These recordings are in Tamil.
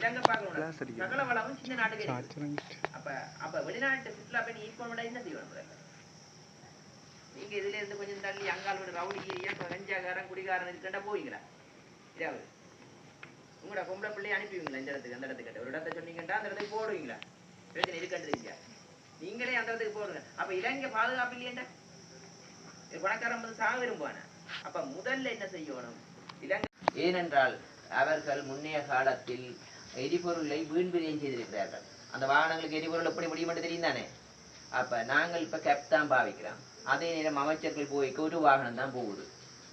இலங்கை பார்க்கணும் சகல வளமும் சின்ன நாட்டுக்கு. அப்ப அப்ப வெளிநாட்டு சுற்றுலா பயணி ஈக்குவல் விட என்ன முதல்ல? நீங்க இதுல இருந்து கொஞ்சம் தள்ளி அங்கால் ஒரு ரவுடி ஏரியா கஞ்சாக்காரன் குடிகாரன் இருக்கண்டா போவீங்களா? இதாவது. உங்களோட பொம்பளை பிள்ளைய அனுப்புவீங்களா இந்த இடத்துக்கு அந்த இடத்துக்கு ஒரு இடத்த சொன்னீங்கன்னா அந்த இடத்துக்கு போடுவீங்களா? பிரச்சனை இருக்கன்றீங்க நீங்களே அந்த இடத்துக்கு போடுங்க. அப்ப இலங்கை பாதுகாப்பு இல்லையண்டா? பணக்காரன் வந்து சாக விரும்புவானே? அப்ப முதல்ல என்ன செய்யணும்? இலங்கை ஏனென்றால் அவர்கள் முன்னைய காலத்தில் எரிபொருளை வீண் விரயம் செய்திருக்கிறார்கள். அந்த வாகனங்களுக்கு எரிபொருள் எப்படி முடியும் என்று தெரியும் தானே அப்ப நாங்கள் இப்ப கேப் தான் பாவிக்கிறோம். அதே நேரம் அமைச்சர்கள் போய்க்க ஒரு வாகனம் தான் போகுது.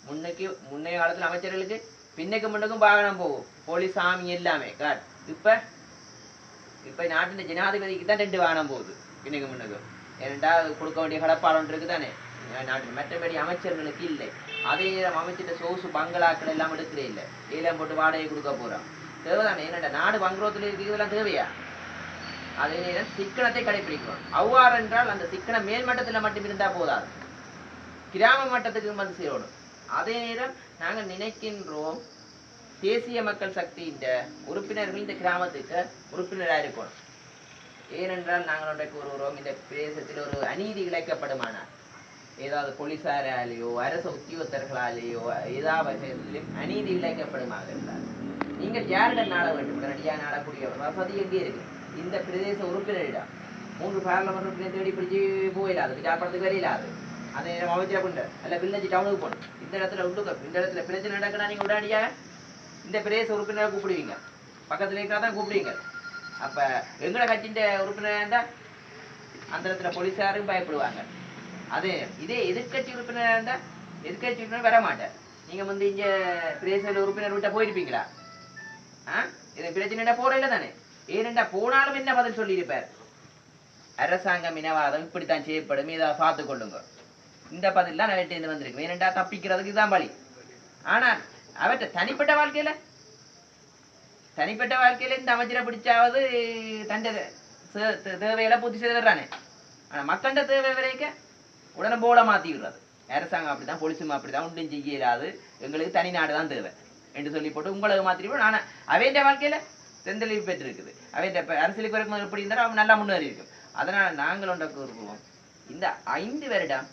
முன்னைக்கு முன்னைய காலத்துல அமைச்சர்களுக்கு பின்னுக்கு முன்னுக்கும் வாகனம் போகும். போலீஸ் சாமி எல்லாமே காட் இப்ப இப்ப நாட்டின் ஜனாதிபதிக்கு தான் ரெண்டு வாகனம் போகுது பின்னுக்கு முன்னுக்கும். ஏனென்றா கொடுக்க வேண்டிய கடப்பாளம் இருக்கு தானே நாட்டில் மற்றபடி அமைச்சர்களுக்கு இல்லை. அதே நேரம் அமைச்சிட்ட சோசு பங்களாக்கள் எல்லாம் எடுக்கிறே இல்லை. ஏலம் போட்டு வாடகை கொடுக்க போறான் தேவைதானே என்னடா நாடு பங்குரோத்தில் இருக்கிறதெல்லாம் தேவையா? அதே நேரம் சிக்கனத்தை கடைபிடிக்கணும் அவ்வாறு என்றால் அந்த சிக்கனம் மேல்மட்டத்தில் மட்டும் இருந்தா போதாது. கிராம மட்டத்துக்கு வந்து சேரணும். அதே நேரம் நாங்கள் நினைக்கின்றோம் தேசிய மக்கள் சக்தியின் உறுப்பினர்கள் இந்த கிராமத்துக்கு உறுப்பினராக இருக்கணும். ஏனென்றால் நாங்கள் ஒன்றைக்கு ஒருவரும் இந்த பிரதேசத்தில் ஒரு அநீதி இழைக்கப்படுமானால். ஏதாவது போலீசாராலேயோ அரசு உத்தியோகத்தர்களாலேயோ ஏதாவது அநீதி இழைக்கப்படுமாக இருந்தால் நீங்கள் யாரிடம் நாட வேண்டும் உடனடியாக நாடக்கூடிய வசதி எங்கே இருக்கு? இந்த பிரதேச உறுப்பினரிடம். மூன்று பாராளுமன்ற உறுப்பினர் தேடி பிடிச்சி போயிடாது விசாரப்படத்துக்கு வரையிலாது அதே நேரம் அமைச்சர் கொண்டு அல்ல வில்லேஜ் டவுனுக்கு போகணும். இந்த இடத்துல உள்ளுக்க இந்த இடத்துல பிரச்சனை நடக்குன்னா நீங்கள் உடனடியாக இந்த பிரதேச உறுப்பினரை கூப்பிடுவீங்க. பக்கத்தில் இருக்கிறா தான் கூப்பிடுவீங்க. அப்போ எங்கட கட்சியின் உறுப்பினராக இருந்தால் அந்த இடத்துல போலீஸாரும் பயப்படுவாங்க. அதே இதே எதிர்க்கட்சி உறுப்பினராக இருந்தால் எதிர்கட்சி உறுப்பினர் வர மாட்டேன் நீங்கள் வந்து இங்கே பிரதேச உறுப்பினர் விட்ட போயிருப்பீங்களா? இது பிரச்சனை போறையில தானே? ஏனெண்டா போனாலும் என்ன பதில் சொல்லியிருப்பார்? அரசாங்கம் இனவாதம் இப்படித்தான் செய்யப்படும். இதை பார்த்து கொள்ளுங்க. இந்த பதில் தான் அவர்கிட்ட இருந்து வந்திருக்கு. ஏனெண்டா தப்பிக்கிறதுக்கு இதுதான் வழி? ஆனால் அவர்கிட்ட தனிப்பட்ட வாழ்க்கையில? தனிப்பட்ட வாழ்க்கையில இந்த அமைச்சரை பிடிச்சாவது தண்ட தேவையில பூர்த்தி செய்து வர்றானே ஆனா மக்கண்ட தேவை வரைக்க உடனே போல மாத்தி விடுறது. அரசாங்கம் அப்படிதான் போலீஸும் அப்படிதான் ஒன்றும் செய்ய இயலாது எங்களுக்கு தனி நாடு தான் தேவை. என்று சொல்லி போட்டு உங்களுக்கு மாத்தி விடும் ஆனா வாழ்க்கையில் வாழ்க்கையில செந்தளிவு பெற்றிருக்குது அவன் அரசியலுக்கு வரைக்கும் எப்படி இருந்தாலும் அவன் நல்லா முன்னேறி இருக்கும். அதனால நாங்கள் ஒன்றை கூறுவோம். இந்த ஐந்து வருடம்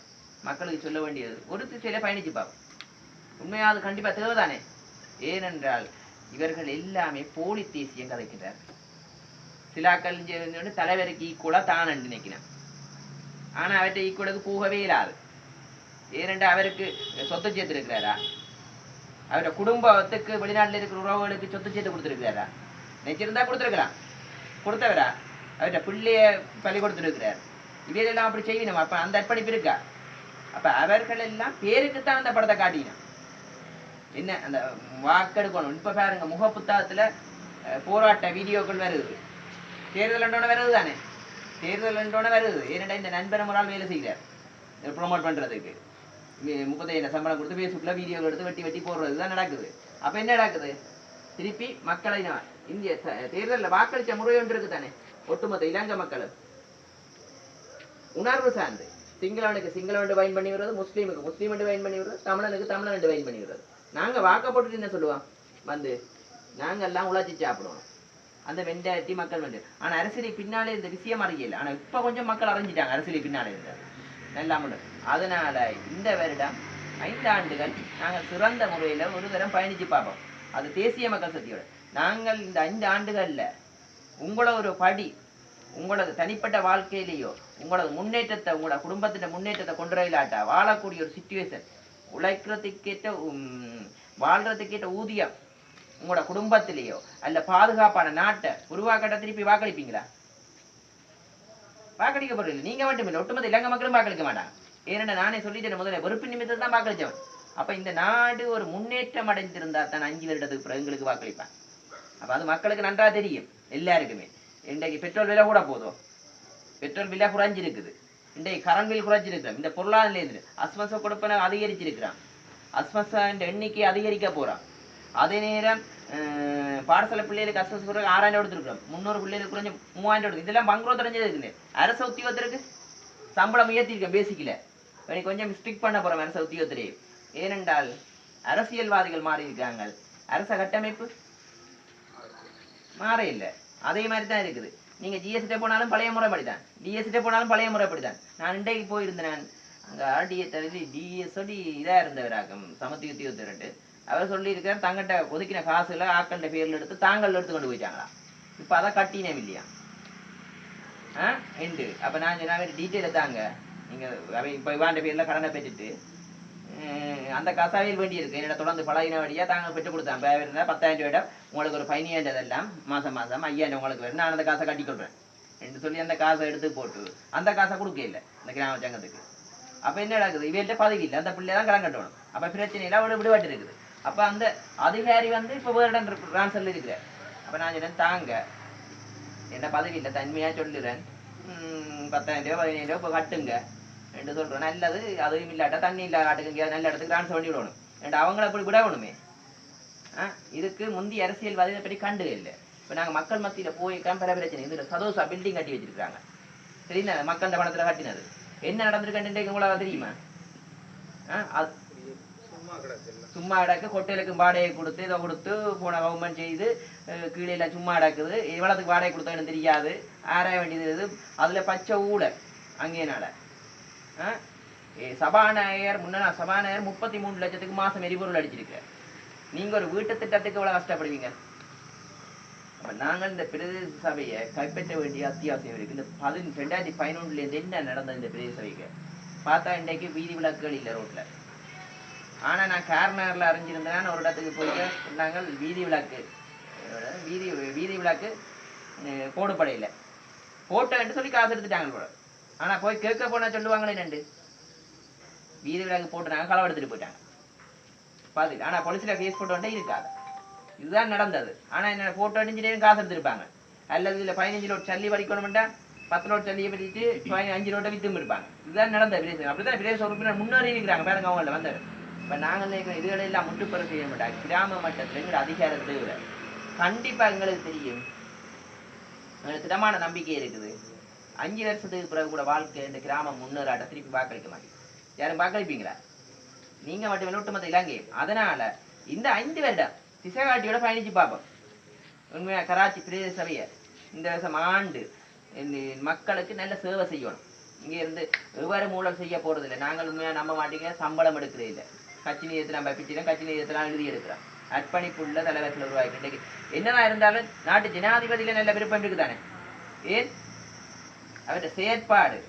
மக்களுக்கு சொல்ல வேண்டியது ஒரு திசையில பயணிச்சு பார்ப்போம். உண்மையாவது கண்டிப்பாக தேவைதானே? ஏனென்றால் இவர்கள் எல்லாமே போலி தேசியம் கதைக்கிறார்கள் சிலாக்கள் தலைவருக்கு ஈக்குவலாக தான் நினைக்கிறேன். ஆனா அவற்றை ஈக்குவலுக்கு போகவே இல்லாது. ஏனென்றால் அவருக்கு சொத்து சேர்த்து அவருடைய குடும்பத்துக்கு வெளிநாட்டில் இருக்கிற உறவுகளுக்கு சொத்து சேர்த்து கொடுத்துருக்கிறாரா? நினைச்சிருந்தா கொடுத்துருக்கலாம். கொடுத்தவரா? அவர்கிட்ட பிள்ளைய பள்ளி கொடுத்துருக்கிறார். இவையெல்லாம் அப்படி செய்யணும். அப்ப அந்த அர்ப்பணிப்பு இருக்கா? அப்ப அவர்கள் எல்லாம் பேருக்குத்தான் அந்த படத்தை காட்டினான் என்ன? அந்த வாக்கெடுக்கணும் இப்ப பாருங்க முக புத்தகத்துல போராட்ட வீடியோக்கள் வருது. தேர்தல் என்றோட வருது தானே? தேர்தல் என்றோட வருது. ஏனடா இந்த நண்பர் முறால் வேலை செய்கிறார்? ப்ரொமோட் பண்றதுக்கு. வி- சம்பளம் கொடுத்து ஃபேஸ்புக்கில் வீடியோ எடுத்து வெட்டி வெட்டி போடுறது தான் நடக்குது அப்ப என்ன நடக்குது திருப்பி மக்களை நான் இந்திய தேர்தலில் வாக்களித்த வாக்களிச்ச முறை ஒன்று இருக்கு தானே ஒட்டுமொத்த இலங்கை மக்களும் உணர்வு சார்ந்து சிங்களவனுக்கு சிங்களவன் பயன் பண்ணி விடுறது முஸ்லீமுக்கு முஸ்லீம் பயன் பண்ணி விடுறது தமிழனுக்கு தமிழன் பயன் பண்ணி விடுறது நாங்க வாக்க போட்டுட்டு என்ன சொல்லுவோம் வந்து நாங்க எல்லாம் உழைச்சி சாப்பிடுவோம் அந்த மென்டாலிட்டி மக்கள் வந்து ஆனா அரசியலுக்கு பின்னாலே இந்த விஷயம் அறியல ஆனா இப்ப கொஞ்சம் மக்கள் அறிஞ்சிட்டாங்க அரசியலுக்கு பின்னாலே இருந்தார் நல்லா முடியும் அதனால இந்த வருடம் ஐந்து ஆண்டுகள் நாங்கள் சிறந்த முறையில ஒரு தரம் பயணித்து பார்ப்போம். அது தேசிய மக்கள் சக்தியோட. நாங்கள் இந்த ஐந்து ஆண்டுகள்ல உங்கள ஒரு படி உங்களது தனிப்பட்ட வாழ்க்கையிலேயோ உங்களது முன்னேற்றத்தை உங்களோட குடும்பத்தின் முன்னேற்றத்தை கொண்டு வரலாட்டா வாழக்கூடிய ஒரு சுச்சுவேஷன் உழைக்கிறதுக்கேற்ற உம், ஊதியம் உங்களோட குடும்பத்திலேயோ அல்ல பாதுகாப்பான நாட்டை உருவாக்கட்ட திருப்பி வாக்களிப்பீங்களா? வாக்களிக்க போறதில்லை நீங்க மட்டும் இல்லை ஒட்டுமொத்த இலங்கை மக்களும் வாக்களிக்க மாட்டாங்க. ஏன்னா நானே சொல்லிட்டேன் முதல்ல வெறுப்பு நிமித்தம் தான் வாக்களிச்சவன் அப்ப இந்த நாடு ஒரு முன்னேற்றம் அடைந்திருந்தா தான் அஞ்சு வருடத்துக்கு பிறகு எங்களுக்கு வாக்களிப்பான் அப்ப அது மக்களுக்கு நன்றா தெரியும் எல்லாருக்குமே. இன்றைக்கு பெட்ரோல் விலை கூட போதும். பெட்ரோல் விலை குறைஞ்சிருக்குது. இன்றைக்கு கரண்ட் பில் குறைஞ்சிருக்கிறோம் இந்த பொருளாதார நிலையத்தில் அஸ்மச கொடுப்பனை அதிகரிச்சிருக்கிறான் அஸ்மச எண்ணிக்கை அதிகரிக்க போறான் அதே நேரம் பாடசாலை பிள்ளைகளுக்கு கஷ்டம் கொடுக்க ஆறாயிரம் எடுத்துருக்கிறோம் முந்நூறு பிள்ளைகளுக்கு குறைஞ்ச மூவாயிரம் எடுத்து இதெல்லாம் பங்குரோத் அடைஞ்சது இல்லை அரசு உத்தியோகத்திற்கு சம்பளம் உயர்த்திருக்கேன் பேசிக்கல எனக்கு கொஞ்சம் ஸ்ட்ரிக் பண்ண போகிறோம் அரசு உத்தியோகத்திலே ஏனென்றால் அரசியல்வாதிகள் மாறி இருக்காங்க அரச கட்டமைப்பு மாற இல்லை அதே மாதிரி தான் இருக்குது நீங்க ஜிஎஸ்டி போனாலும் பழைய முறைப்படி தான் டிஎஸ்டி போனாலும் பழைய முறைப்படி தான் நான் இன்றைக்கு போயிருந்தேன் அங்கே ஆர்டிஏ தகுதி டிஎஸ்ஓடி இதா இருந்தவராக்கம் சமத்தி உத்தியோகத்தரட்டு அவர் சொல்லியிருக்கிறார் தங்கிட்ட ஒதுக்கின காசுல ஆக்கண்ட பேர்ல எடுத்து தாங்கள் எடுத்து கொண்டு போயிட்டாங்களா இப்ப அதான் கட்டினேன் இல்லையா? ஆ? எண்டு அப்ப நான் சொன்ன டீட்டெயில தாங்க. நீங்க அவ இப்போ இவாண்ட பேர்ல கடனை பெற்றுட்டு அந்த கசாவில் வேண்டி இருக்கு. என்னோட தொடர்ந்து பழகின வழியா தாங்க பெற்று கொடுத்தேன். இப்போ இருந்தால் பத்தாயிரம் ரூபாய் உங்களுக்கு ஒரு பதினேழதெல்லாம் மாசம் மாசம் ஐயாயிரம் உங்களுக்கு வரும் நான் அந்த காசை கட்டி கொள்றேன். என்று சொல்லி அந்த காசை எடுத்து போட்டு அந்த காசை கொடுக்க இல்லை இந்த கிராம சங்கத்துக்கு. அப்ப என்ன நடக்குது? இவர்கிட்ட பதவி இல்லை. அந்த பிள்ளை தான் கடன் கட்டணும். அப்ப பிரச்சனை இல்லை அவளை விடுபட்டு இருக்குது. அப்ப அந்த அதிகாரி வந்து இப்ப வேறு இடம் ட்ரான்ஸ்ஃபர்ல இருக்கிறார் அப்ப நான் சொன்னேன் தாங்க. என்ன பதவி இல்லை தன்மையா சொல்லுறேன். பத்தாயிரம் ரூபாய் பதினாயிரம் ரூபாய் இப்போ கட்டுங்க. என்று சொல்றேன். நல்லது அதுவும் இல்லாட்டா தண்ணி இல்லாத காட்டுக்கு எங்கேயாவது நல்ல இடத்துக்கு ட்ரான்ஸ்ஃபர் பண்ணி விடணும். ரெண்டு அவங்கள அப்படி விடணுமே. ஆ இதுக்கு முந்தி அரசியல்வாதி இதை பற்றி கண்டு இல்லை. இப்போ நாங்கள் மக்கள் மத்தியில் போய் பல பிரச்சனை. இது சதோசா பில்டிங் கட்டி வச்சிருக்காங்க. சரிங்களா? மக்கள் பணத்தில் கட்டினது. என்ன நடந்திருக்குன்னு உங்களால் தெரியுமா? ஆ அது சும்மா கிடக்கு கொட்டைகளுக்கு கொட்டையிலுக்கு வாடகை கொடுத்து இதை கொடுத்து போன கவர்மெண்ட் செய்து கீழே எல்லாம் சும்மா அடக்குது எவ்வளவுக்கு வாடகை கொடுத்தான்னு தெரியாது. ஆராய வேண்டியது இது அதுல பச்சை ஊழல். அங்கேனால. சபாநாயகர் முன்னா சபாநாயகர் முப்பத்தி மூணு லட்சத்துக்கு மாசம் எரிபொருள் அடிச்சிருக்கு நீங்க ஒரு வீட்டு திட்டத்துக்கு எவ்வளவு கஷ்டப்படுவீங்க. நாங்கள் இந்த பிரதேச சபையை கைப்பற்ற வேண்டிய அத்தியாவசியம் இருக்கு. இந்த பதின ரெண்டாயிரத்தி பதினொன்றுல இருந்து என்ன நடந்தது இந்த பிரதேச சபைக்கு? பார்த்தா இன்றைக்கு வீதி விளக்குகள் இல்லை ரோட்ல. ஆனா நான் கார்னரில் அறிஞ்சிருந்தேன். ஒரு இடத்துக்கு போய் நாங்கள் வீதி விளக்கு வீதி வீதி விளக்கு கோடுப்படையில் போடப்படையில போட்டேன்னு சொல்லி காசு எடுத்துட்டாங்க போல. ஆனா போய் கேட்க போனா சொல்லுவாங்களே நண்டு வீதி விளக்கு போட்டுனாங்க களவு எடுத்துகிட்டு போயிட்டாங்க. பாத்துட்டு ஆனா போலீஸ்ல கேஸ் போட்டோன்னே இருக்காது. இதுதான் நடந்தது. ஆனா என்ன ஃபோட்டோ இன்ஜினியரிங் காசு எடுத்துருப்பாங்க. அல்லது இதுல பதினஞ்சு லோட் சல்லி வடிக்கணும்டா பத்து லோட் சல்லியை பறிச்சு பதினஞ்சு அஞ்சு லோட்டை வித்தும் இருப்பாங்க. இதுதான் நடந்த பிரதேசம் அப்படிதான் பிரதேச உறுப்பினர் முன்னேறி இருக்கிறாங்க. பாருங்க அவங்கள வந்தது. இப்ப நாங்கள் நினைக்கிறோம் இதுகளை எல்லாம் முட்டுப்பெற செய்ய மாட்டாங்க கிராம மட்டத்துல எங்களோட அதிகாரம் தேவை. கண்டிப்பா எங்களுக்கு தெரியும். எங்களுக்கு திடமான நம்பிக்கை இருக்குது. அஞ்சு வருஷத்துக்கு பிறகு கூட வாழ்க்கை இந்த கிராமம் முன்னேறாட்ட திருப்பி வாக்களிக்க மாட்டேங்குது. யாரும் வாக்களிப்பீங்களா? நீங்க மட்டும் ஒட்டுமொத்த இலங்கை அதனால இந்த ஐந்து வருடம் திசைகாட்டியோட பயணிச்சு பார்ப்போம். உண்மையா கராச்சி பிரதேச சபையை இந்த வருஷம் ஆண்டு இந்த மக்களுக்கு நல்ல சேவை செய்யணும். இங்க இருந்து எவ்வாறு மூலம் செய்ய போறது இல்லை நாங்கள் உண்மையாக நம்ப மாட்டீங்க சம்பளம் எடுக்கிறே இல்லை கட்சி நிதியத்தில் நம்ம பிச்சுக்கிறோம் கட்சி நிதியத்தில் எழுதி எடுக்கிறோம் அர்ப்பணிப்புள்ள தலைவர்கள் உருவாக்கி. இன்றைக்கு என்னதான் இருந்தாலும் நாட்டு ஜனாதிபதியில நல்ல விருப்பம் இருக்குதானே? ஏன்? அவருடைய செயற்பாடு.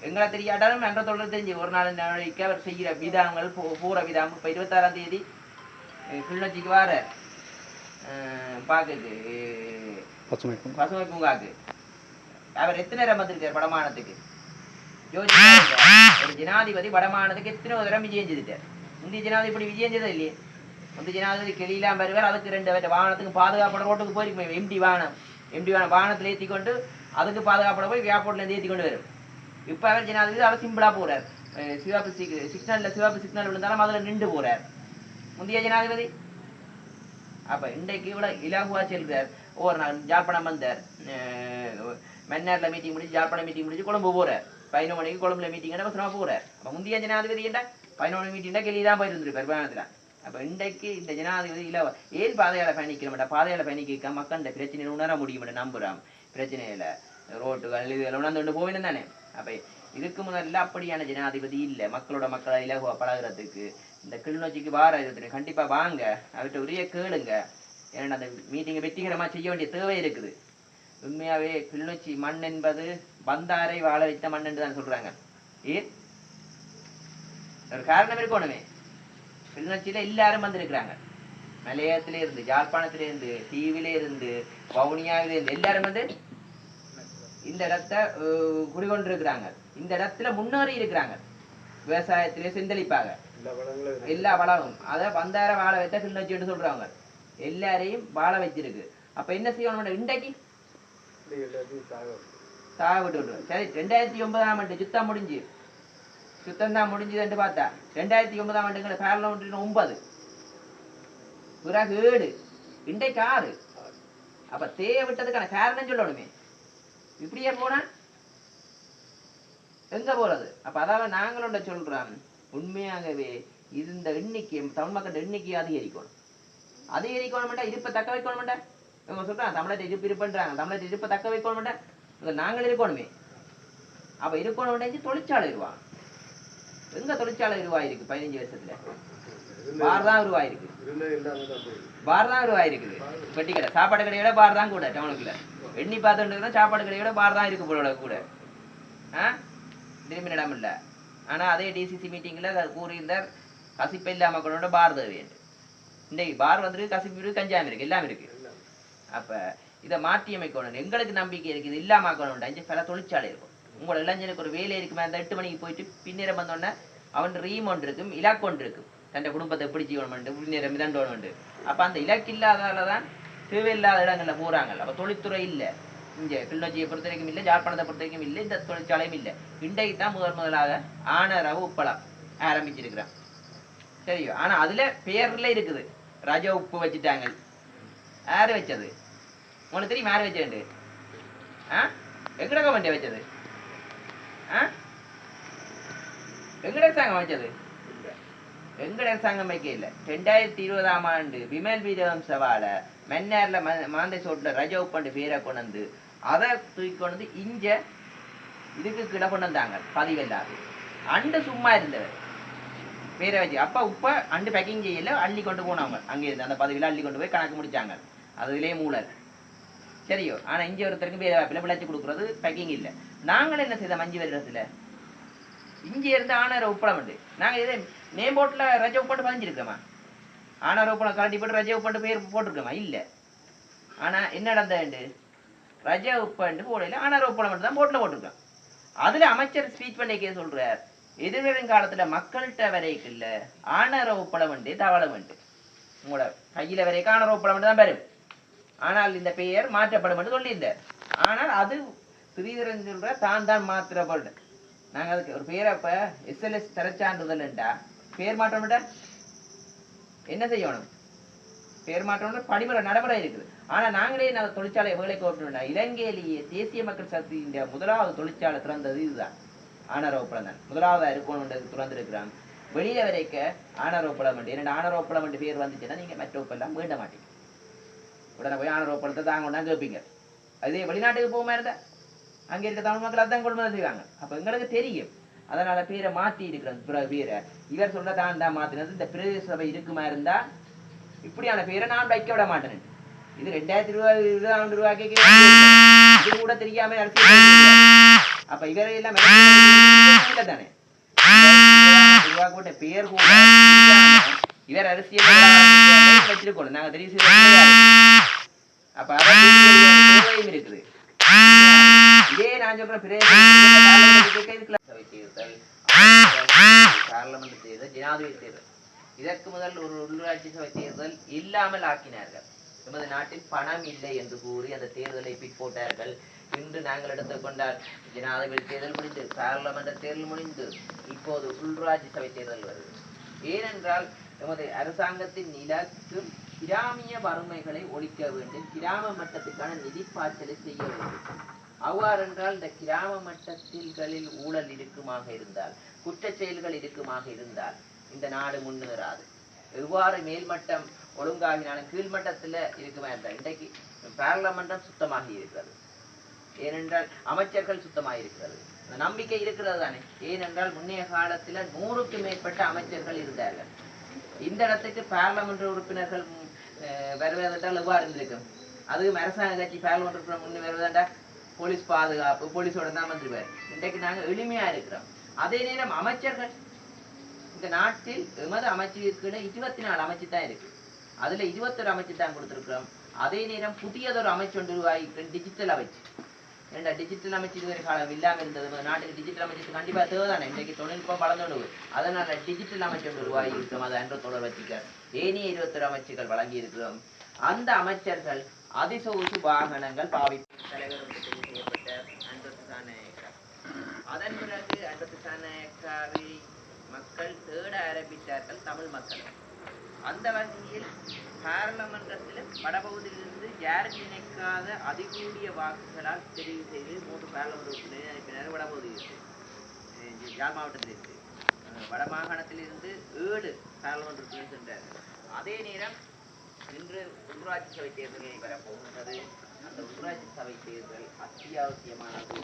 எங்களை தெரியாட்டாலும் நன்ற தொடர் தெரிஞ்சு ஒரு நாள் நாளைக்கு அவர் செய்கிற விதங்கள் போ- போற விதம் இப்ப இருபத்தாறாம் தேதி கிளிநொச்சிக்கு வார பாக்குக்கு பசுமைக்கும். பசுமை பூங்காக்கு அவர் எத்தனை நேரம் வந்திருக்கார் வடமானத்துக்கு. ஒரு ஜனாதிபதி வடமானத்துக்கு எத்தனை தடவை விஜயம் செய்துட்டார். முந்தைய ஜனாதிபதி இப்படி விஜயம் செய்தது இல்லையே? முந்தைய ஜனாதிபதி கிளியெல்லாம் வருவார். அதுக்கு ரெண்டு பேர் வாகனத்துக்கு பாதுகாப்பட ரோட்டுக்கு போயிருக்கும் எம்டி வாகனம். எம்டி வாகனம் வாகனத்தில் ஏற்றி கொண்டு அதுக்கு பாதுகாப்பட போய் வியாபாரத்தில் ஏற்றி கொண்டு வரும். இப்போ அவர் ஜனாதிபதி அவர் சிம்பிளாக போகிறார் அஹ் சிவப்பு சிக்னலில் சிவப்பு சிக்னல் விழுந்தாலும் அதில் நின்று போகிறார் முந்தைய ஜனாதிபதி? அப்ப இன்றைக்கு இவ்வளோ இலகுவா செல்கிறார் ஒவ்வொரு நாள் ஜாழ்ப்பாணம் வந்தார். மன்னாரில் மீட்டிங் முடிச்சு ஜாழ்ப்பாணம் மீட்டிங் முடிச்சு கொழும்பு போகிறார் பதினொன்று மணிக்கு கொழும்புல மீட்டிங் பசமா போகிறார் அப்ப முந்தைய ஜனாதிபதி என்ன? பதினொன்று மீட்டிங்னா கெளி தான் போயிருந்திருப்பார் விமானத்துல அப்போ இன்றைக்கு இந்த ஜனாதிபதி இல்லை ஏன் பாதையால் பயணிக்கிற மாட்டா பாதையால் பயணிக்க மக்கள் இந்த பிரச்சனையை உணர முடியும் நம்புறான் பிரச்சனையில ரோட்டுகள் இதெல்லாம் உணர்ந்து கொண்டு போவினு தானே அப்ப இதுக்கு முதல்ல அப்படியான ஜனாதிபதி இல்ல மக்களோட மக்களை இலகுவா பழகுறதுக்கு இந்த கிளிநொச்சிக்கு வார இருக்கிறது கண்டிப்பா வாங்க அவர்கிட்ட உரிய கேளுங்க ஏன்னா அந்த மீட்டிங்கை வெற்றிகரமா செய்ய வேண்டிய தேவை இருக்குது உண்மையாவே கிளிநொச்சி மண் என்பது வந்தாரை வாழ வைத்த மண் என்று தான் சொல்றாங்க ஏன் ஒரு காரணம் இருக்கணுமே கிளிநொச்சியில எல்லாரும் வந்திருக்கிறாங்க. மலையத்துல இருந்து யாழ்ப்பாணத்துல இருந்து தீவில இருந்து வவுனியாவில இருந்து எல்லாரும் வந்து இந்த இடத்த குடிகொண்டிருக்கிறாங்க இந்த இடத்துல முன்னேறி இருக்கிறாங்க. விவசாயத்திலே சிந்தளிப்பாங்க எல்லா வளமும். அத பந்தார வாழ வைத்த கிளிநொச்சின்னு சொல்றாங்க எல்லாரையும் வாழ வச்சிருக்கு. அப்ப என்ன செய்யணும் இன்றைக்கு. சாக விட்டு விட்டுருவோம். சரி ரெண்டாயிரத்தி ஒன்பதாம் ஆண்டு சுத்தம் முடிஞ்சு. சுத்தம் தான் முடிஞ்சதுன்னு பார்த்தா ரெண்டாயிரத்தி ஒன்பதாம் ஆண்டுங்கிற பார்லமெண்ட் ஒன்பது பிறகு ஏழு இன்றைக்கு ஆறு அப்ப தேய விட்டதுக்கான காரணம் சொல்லணுமே இப்படியே போனா எங்க போறது அப்ப அதாவது நாங்களோட சொல்றோம் உண்மையாகவே இது இந்த எண்ணிக்கை தமிழ் மக்கள் எண்ணிக்கை அதிகரிக்கணும் அதிகரிக்கணும்டா இருப்பை தக்க வைக்கணும்டா இவங்க சொல்றாங்க தமிழர் இருப்பு இருப்புன்றாங்க தமிழர் இருப்பை தக்க வைக்கணும் இங்க நாங்கள் இருக்கணுமே அப்ப இருக்கணும் தொழிற்சாலை உருவா எங்க தொழிற்சாலை உருவாயிருக்கு பதினஞ்சு வருஷத்துல? பார் தான் உருவாயிருக்கு. பார் தான் உருவாயிருக்குது. பெட்டி கடை சாப்பாடு கடையோட பார் தான் கூட டவுனுக்குள்ள. எண்ணி பார்த்துட்டு சாப்பாடு கடையோட பார் தான் இருக்கு போல கூட. ஆ? திரும்பி இடம் இல்லை. ஆனா அதே டிசிசி மீட்டிங்ல கூறியிருந்தார் கசிப்பு இல்லாம மக்களோட பார் தேவை இன்னைக்கு பார் வந்துருக்கு கசிப்பு இருக்கு கஞ்சாமி இருக்கு எல்லாம் இருக்கு. அப்ப இதை மாற்றி அமைக்கணும். எங்களுக்கு நம்பிக்கை இருக்கு இது இல்லாம ஆக்கணும் அஞ்சு பல தொழிற்சாலை இருக்கும். உங்களோட இளைஞனுக்கு ஒரு வேலை இருக்குமே அந்த எட்டு மணிக்கு போயிட்டு பின்னிரம் வந்தோடனே அவன் ரீம் ஒன்று இருக்கும் இலக்கு ஒன்று இருக்கும். தன் குடும்பத்தை எப்படி செய்யணும் பின்னிரம் உண்டு. அப்ப அந்த இலக்கு இல்லாதால தான் தேவையில்லாத இடங்கள்ல போறாங்கல்ல. அப்ப தொழில்துறை இல்ல. இங்கே கிளிநொச்சியை பொறுத்த வரைக்கும் இல்லை ஜாழ்ப்பாணத்தை பொறுத்த வரைக்கும் இல்லை இந்த தொழிற்சாலையும் இல்லை. இன்றைக்கு தான் முதல் முதலாக ஆனரவு உப்பளம் ஆரம்பிச்சிருக்கிறான் சரியோ ஆனா அதுல பேர்ல இருக்குது. ரஜ உப்பு வச்சுட்டாங்க. யாரு வச்சது? உனக்கு தெரியும் யாரு வச்சது? ஆ? எங்கட கவர்மெண்ட் வச்சது? எங்கட அரசாங்கம் வச்சது எங்கட அரசாங்கம் வைக்க இல்ல ரெண்டாயிரத்தி இருபதாம் ஆண்டு விமல் வீரவம் சவால மன்னார்ல மாந்தை சோட்டுல ரஜ உப்பண்டு பேரை கொண்டு வந்து அதை தூக்கி கொண்டு வந்து இங்க இதுக்கு கிட கொண்டு வந்தாங்க பதிவில்லாது அண்டு சும்மா இருந்தவர். பேரை வச்சு அப்ப உப்ப அண்டு பேக்கிங் செய்யல அள்ளி கொண்டு போனவங்க. அங்க இருந்து அந்த பதவியில அள்ளி கொண்டு போய் கணக்கு முடிச்சாங்க. அதுலயே மூலர். சரியோ. ஆனா இஞ்சி ஒருத்தருக்கு பிளப்பிளாச்சி வேப்பில கொடுக்குறது பேக்கிங் இல்ல. நாங்கள் என்ன செய்த மஞ்சு வருடத்துல இஞ்சி இருந்து ஆனார உப்பளம் உண்டு. நாங்க இதே நேம் போட்டில் ரஜ உப்பாட்டு பதிஞ்சிருக்கோமா? ஆனார உப்பளம் கலட்டி போட்டு ரஜ உப்பாட்டு பேர் போட்டிருக்கோமா? இல்ல. ஆனா என்ன நடந்தது ரஜ உப்பண்டு போடல. ஆனார உப்பளம் தான் போட்டில் போட்டிருக்கோம். அதுல அமைச்சர் ஸ்பீச் பண்ணிக்கே சொல்றார். எதிர்வரும் காலத்துல மக்கள்கிட்ட வரைக்கும் இல்ல ஆனார உப்பளம் உண்டு தவளம் உண்டு. உங்களோட கையில வரைக்கும் ஆனார உப்பளம் தான் வரும் ஆனால் இந்த பெயர் மாற்றப்படும் என்று சொல்லியிருந்தார். ஆனால் அது ஸ்ரீதரன் சொல்ற தான் தான் மாற்றப்படும் நாங்க அதுக்கு ஒரு பேரை இப்ப எஸ்எல்எஸ் தரச்சான்றிதழ்ண்டா பேர் மாற்றம்டா என்ன செய்யணும்? பேர் மாற்றம்னு படிமுறை நடைமுறை இருக்குது. ஆனா நாங்களே நான் தொழிற்சாலை வேலைக்கு ஓட்டணும்டா இலங்கையிலேயே தேசிய மக்கள் சக்தியின் முதலாவது தொழிற்சாலை திறந்தது இதுதான். ஆனரோப்படம் தான். முதலாவதா இருக்கணும் திறந்திருக்கிறான் வெளியில வரைக்க ஆனரோப்பளம் இரண்டு என்று பேர் வந்துச்சுன்னா நீங்க மற்ற மீண்ட வேண்ட மாட்டீங்க. உடனே போய் ஆனரோப்பளத்தை தாங்க கொண்டாந்து கேட்பீங்க. அதே வெளிநாட்டுக்கு போகாம இருந்தா அங்க இருக்க தமிழ் மக்கள் அதான் கொள்முதல் செய்வாங்க. அப்ப எங்களுக்கு தெரியும். அதனால பேரை மாத்தி இருக்கிறது பிற பேரை. இவர் சொல்ற தான் தான் மாற்றினது இந்த பிரதேச சபை இருக்குமா இருந்தா இப்படியான பேரை நான் வைக்க விட மாட்டேன். இது ரெண்டாயிரத்தி இருபது இருபதாயிரம் ரூபாய்க்கு இது கூட தெரியாம அரசியல் அப்ப இவரை எல்லாம் தானே. ரூபா கூட பேர் கூட இவர் அரசியல் வச்சிருக்கோம். நாங்க தெரிவு அப்ப அதான் இருக்குது. இதே நான் சொல்ற பார்லமெண்ட் தேர்தல் ஜனாதிபதி தேர்தல் இதற்கு முதல் ஒரு உள்ளூராட்சி சபை தேர்தல் இல்லாமல் ஆக்கினார்கள். எமது நாட்டில் பணம் இல்லை என்று கூறி அந்த தேர்தலை பிற்போட்டார்கள் இன்று நாங்கள் எடுத்துக்கொண்டால் ஜனாதிபதி தேர்தல் முடிந்து பாராளுமன்ற தேர்தல் முடிந்து இப்போது உள்ராட்சி சபை தேர்தல் வருது. ஏனென்றால் எமது அரசாங்கத்தின் இலக்கு கிராமிய வறுமைகளை ஒழிக்க வேண்டும். கிராம மட்டத்துக்கான நிதி பாய்ச்சலை செய்ய வேண்டும். அவ்வாறென்றால் இந்த கிராம மட்டத்தில்களில் ஊழல் இருக்குமாக இருந்தால் குற்ற செயல்கள் இருக்குமாக இருந்தால் இந்த நாடு முன்னேறாது. எவ்வாறு மேல்மட்டம் ஒழுங்காகினாலும் கீழ்மட்டத்துல இருக்குமா இருந்தால் இன்றைக்கு பாராளுமன்றம் சுத்தமாகி இருக்கிறது. ஏனென்றால் அமைச்சர்கள் சுத்தமாக இருக்கிறது. நம்பிக்கை இருக்கிறது தானே. ஏனென்றால் முன்னைய காலத்துல நூறுக்கு மேற்பட்ட அமைச்சர்கள் இருந்தார்கள். இந்த இடத்துக்கு பாராளுமன்ற உறுப்பினர்கள் வருவதென்றால் எவ்வாறு இருந்திருக்கும் அதுவும் அரசாங்க கட்சி பார்லமெண்ட் உறுப்பினர் முன்னு வருவதென்றா போலீஸ் பாதுகாப்பு போலீஸோட தான் வந்துருவார் இன்றைக்கு நாங்க எளிமையா இருக்கிறோம். அதே நேரம் அமைச்சர்கள் இந்த நாட்டில் எமது அமைச்சுக்குன்னு இருபத்தி நாலு அமைச்சு தான் இருக்கு. அதுல இருபத்தொரு அமைச்சு தான் கொடுத்துருக்குறோம். அதே நேரம் புதியதொரு அமைச்சு ஒன்று உருவாகி டிஜிட்டல் அமைச்சு. ஏண்டா டிஜிட்டல் அமைச்சு இதுவரை காலம் இல்லாமல் இருந்தது நாட்டுக்கு டிஜிட்டல் அமைச்சு கண்டிப்பா தேவைதானே இன்றைக்கு தொழில்நுட்பம் வளர்ந்து அதனால டிஜிட்டல் அமைச்சு ஒன்று உருவாகி இருக்கிறோம் அதை அன்று தொடர் வச்சுக்க ஏனைய இருபத்தொரு அமைச்சுகள் வழங்கி இருக்கிறோம் அந்த அமைச்சர்கள் அதிசொகுசு வாகனங்கள் பாவி தலைவர் செய்யப்பட்ட அதன் பிறகு அன்பத்து சாநாயக்காரை மக்கள் தேட ஆரம்பித்தார்கள் தமிழ் மக்கள் அந்த வகையில் பாராளுமன்றத்தில் வடபகுதியிலிருந்து யாரும் நினைக்காத அதிகூடிய வாக்குகளால் தெரிவு செய்து மூன்று பாராளுமன்ற உறுப்பினர் அனுப்பினார் வடபகுதியிலிருந்து. அஹ் யாழ் மாவட்டத்திலிருந்து. வட மாகாணத்திலிருந்து ஏழு பாராளுமன்ற உறுப்பினர் சென்றார் அதே நேரம் இன்று உள்ளாட்சி சபை தேர்தலில் வரப்போகின்றது. அந்த உள்ளாட்சி சபை தேர்தல் அத்தியாவசியமானது